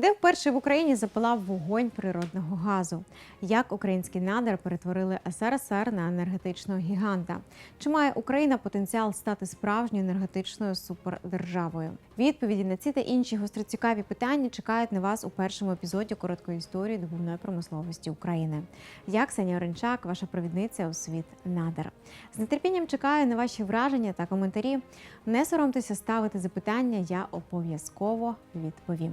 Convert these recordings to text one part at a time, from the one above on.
Де вперше в Україні запалав вогонь природного газу? Як українські надра перетворили СРСР на енергетичного гіганта? Чи має Україна потенціал стати справжньою енергетичною супердержавою? Відповіді на ці та інші гостроцікаві питання чекають на вас у першому епізоді короткої історії добувної промисловості України. Я Ксенія Оренчак, ваша провідниця у світ надр. З нетерпінням чекаю на ваші враження та коментарі. Не соромтеся ставити запитання, я обов'язково відповім.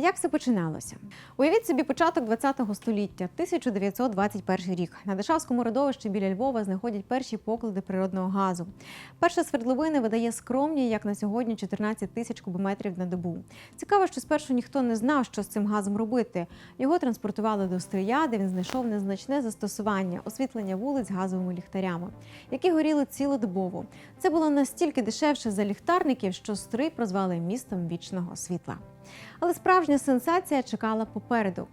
Як все починалося? Уявіть собі початок ХХ століття, 1921 рік. На Дешавському родовищі біля Львова знаходять перші поклади природного газу. Перша свердловина видає скромні, як на сьогодні, 14 тисяч кубометрів на добу. Цікаво, що спершу ніхто не знав, що з цим газом робити. Його транспортували до Стрия, де він знайшов незначне застосування освітлення вулиць газовими ліхтарями, які горіли цілодобово. Це було настільки дешевше за ліхтарників, що Стрий прозвали містом вічного світла. Але справжня сенсація чекала попереду.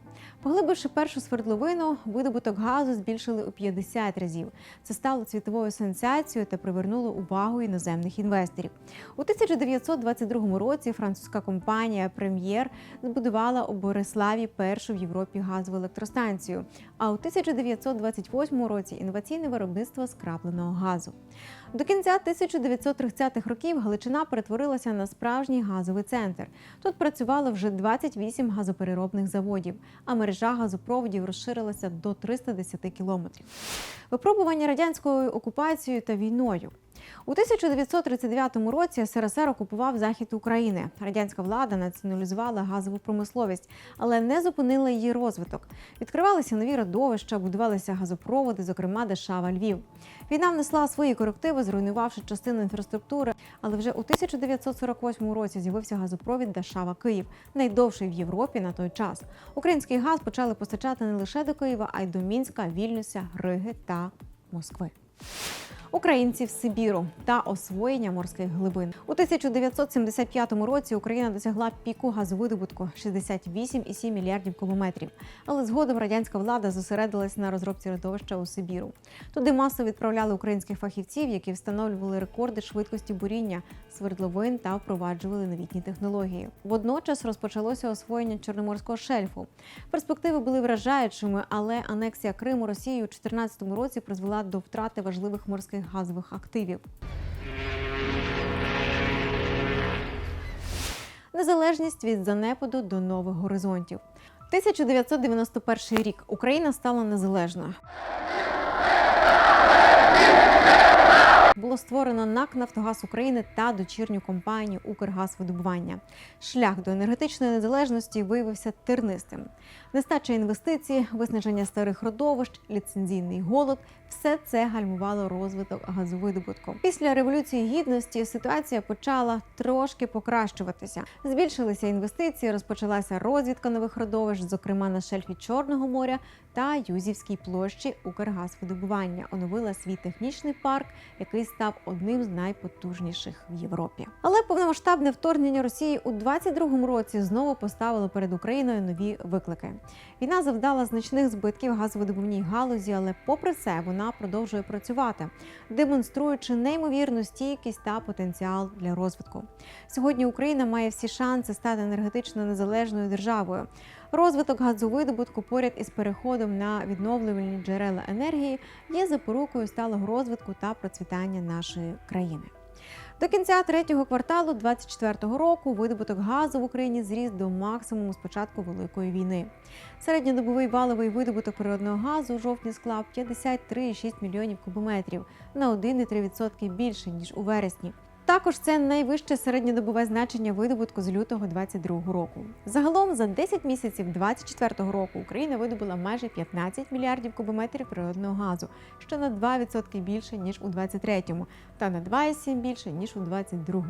Поглибивши першу свердловину, видобуток газу збільшили у 50 разів. Це стало світовою сенсацією та привернуло увагу іноземних інвесторів. У 1922 році французька компанія Прем'єр збудувала у Бориславі першу в Європі газову електростанцію. А у 1928 році інноваційне виробництво скрапленого газу. До кінця 1930-х років Галичина перетворилася на справжній газовий центр. Тут працювало вже 28 газопереробних заводів, а мережа газопроводів розширилася до 310 кілометрів. Випробування радянською окупацією та війною. У 1939 році СРСР окупував захід України. Радянська влада націоналізувала газову промисловість, але не зупинила її розвиток. Відкривалися нові родовища, будувалися газопроводи, зокрема Дешава Львів. Війна внесла свої корективи, зруйнувавши частину інфраструктури. Але вже у 1948 році з'явився газопровід Дашава Київ, найдовший в Європі на той час. Український газ почали постачати не лише до Києва, а й до Мінська, Вільнюся, Риги та Москви. Українців Сибіру та освоєння морських глибин у 1975 році Україна досягла піку газовидобутку 68,7 мільярдів кубометрів. Але згодом радянська влада зосередилась на розробці родовища у Сибіру. Туди масово відправляли українських фахівців, які встановлювали рекорди швидкості буріння свердловин та впроваджували новітні технології. Водночас розпочалося освоєння Чорноморського шельфу. Перспективи були вражаючими, але анексія Криму Росією у 2014 році призвела до втрати важливих морських газових активів. Незалежність від занепаду до нових горизонтів. 1991 рік Україна стала незалежною. Створено НАК Нафтогаз України та дочірню компанію Укргазвидобування. Шлях до енергетичної незалежності виявився тернистим. Нестача інвестицій, виснаження старих родовищ, ліцензійний голод все це гальмувало розвиток газовидобутку. Після революції гідності ситуація почала трошки покращуватися. Збільшилися інвестиції, розпочалася розвідка нових родовищ, зокрема на шельфі Чорного моря та Юзівській площі Укргазвидобування. Оновила свій технічний парк, який став одним з найпотужніших в Європі. Але повномасштабне вторгнення Росії у 22-му році знову поставило перед Україною нові виклики. Війна завдала значних збитків газовидобувній галузі, але попри це вона продовжує працювати, демонструючи неймовірну стійкість та потенціал для розвитку. Сьогодні Україна має всі шанси стати енергетично незалежною державою. Розвиток газовидобутку поряд із переходом на відновлювальні джерела енергії є запорукою сталого розвитку та процвітання нашої країни. До кінця третього кварталу 2024 року видобуток газу в Україні зріс до максимуму з початку великої війни. Середньодобовий валовий видобуток природного газу у жовтні склав 53,6 мільйонів кубометрів на 1,3% більше ніж у вересні. Також це найвище середньодобове значення видобутку з лютого 2022 року. Загалом за 10 місяців 2024 року Україна видобула майже 15 мільярдів кубометрів природного газу, що на 2% більше ніж у 2023, та на 2,7 більше ніж у 2022.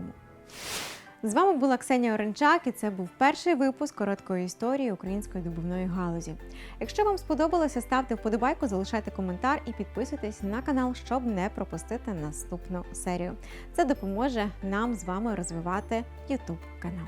З вами була Ксенія Оренчак, і це був перший випуск короткої історії української добувної галузі. Якщо вам сподобалося, ставте вподобайку, залишайте коментар і підписуйтесь на канал, щоб не пропустити наступну серію. Це допоможе нам з вами розвивати YouTube канал.